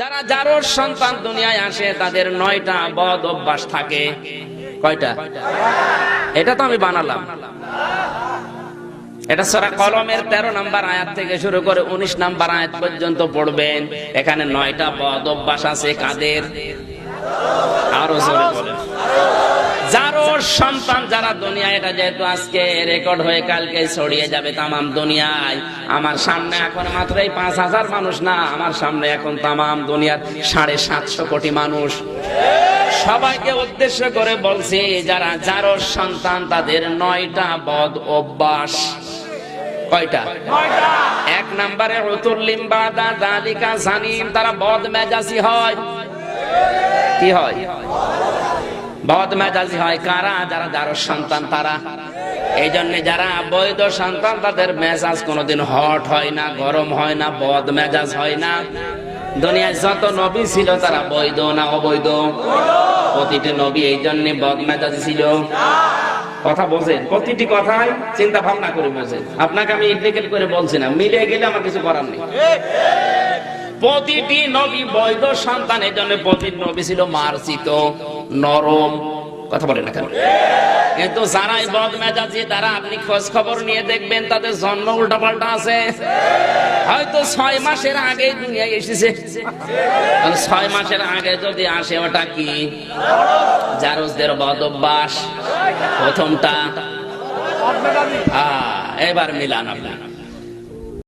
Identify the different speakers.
Speaker 1: যারা যারোর সন্তান দুনিয়ায় আসে, তাদের নয়টা বদ অভ্যাস থাকে। কয়টা? এটা তো আমি বানালাম। এটা সারা কলমের তেরো নাম্বার আয়াত থেকে শুরু করে উনিশ নাম্বার আয়াত পর্যন্ত পড়বেন। এখানে নয়টা বদ অভ্যাস আছে কাদের? আরও জোরে বলেন। সন্তান যারা দুনিয়া এটা যেহেতু আজকে রেকর্ড হয়ে কালকে ছড়িয়ে যাবে তামাম দুনিয়ায়। আমার সামনে এখন মাত্র এই পাঁচ হাজার মানুষ না, আমার সামনে এখন তামাম দুনিয়ার সাড়ে সাতশো কোটি মানুষ। সবাইকে উদ্দেশ্য করে বলছি, যারা যারও সন্তান, তাদের নয়টা বদ অভ্যাস। কয়টা? এক নম্বরে রতুল্লিম বাদা দালিকা জানিম, তারা বদ মেজাজি হয়। কি হয়? বদ মেজাজি হয় কারা? যারা যারো সন্তান তারা। এই জন্য যারা বৈধ সন্তান, তাদের মেজাজ কোনোদিন হট হয় না, গরম হয় না বদ মেজাজ হয় না। দুনিয়ায় যত নবী ছিল, তারা বৈধ না অবৈধ? প্রতিটি নবী এই জন্য বদ মেজাজি ছিল। কথা বোঝেন? প্রতিটি কথাই চিন্তা ভাবনা করে বোঝেন। আপনাকে আমি ইন্ডিকেট করে বলছি না মিলে গেলে আমার কিছু করার নেই। প্রতিটি নবী বৈধ সন্তান, এই জন্য প্রতিটি নবী ছিল মার্জিত, নরম। কথা বলে না কেন? কিন্তু যারাই বদ মেজাজি তারা আপনি খোঁজ খবর নিয়ে দেখবেন, তাদের জন্ম উল্টা পাল্টা আছে। হয়তো ছয় মাসের আগে দুনিয়ায় এসেছে। ছয় মাসের আগে যদি আসে, ওটা কি? জারুসদের বদ অভ্যাস প্রথমটা এবার মিলান আপনার।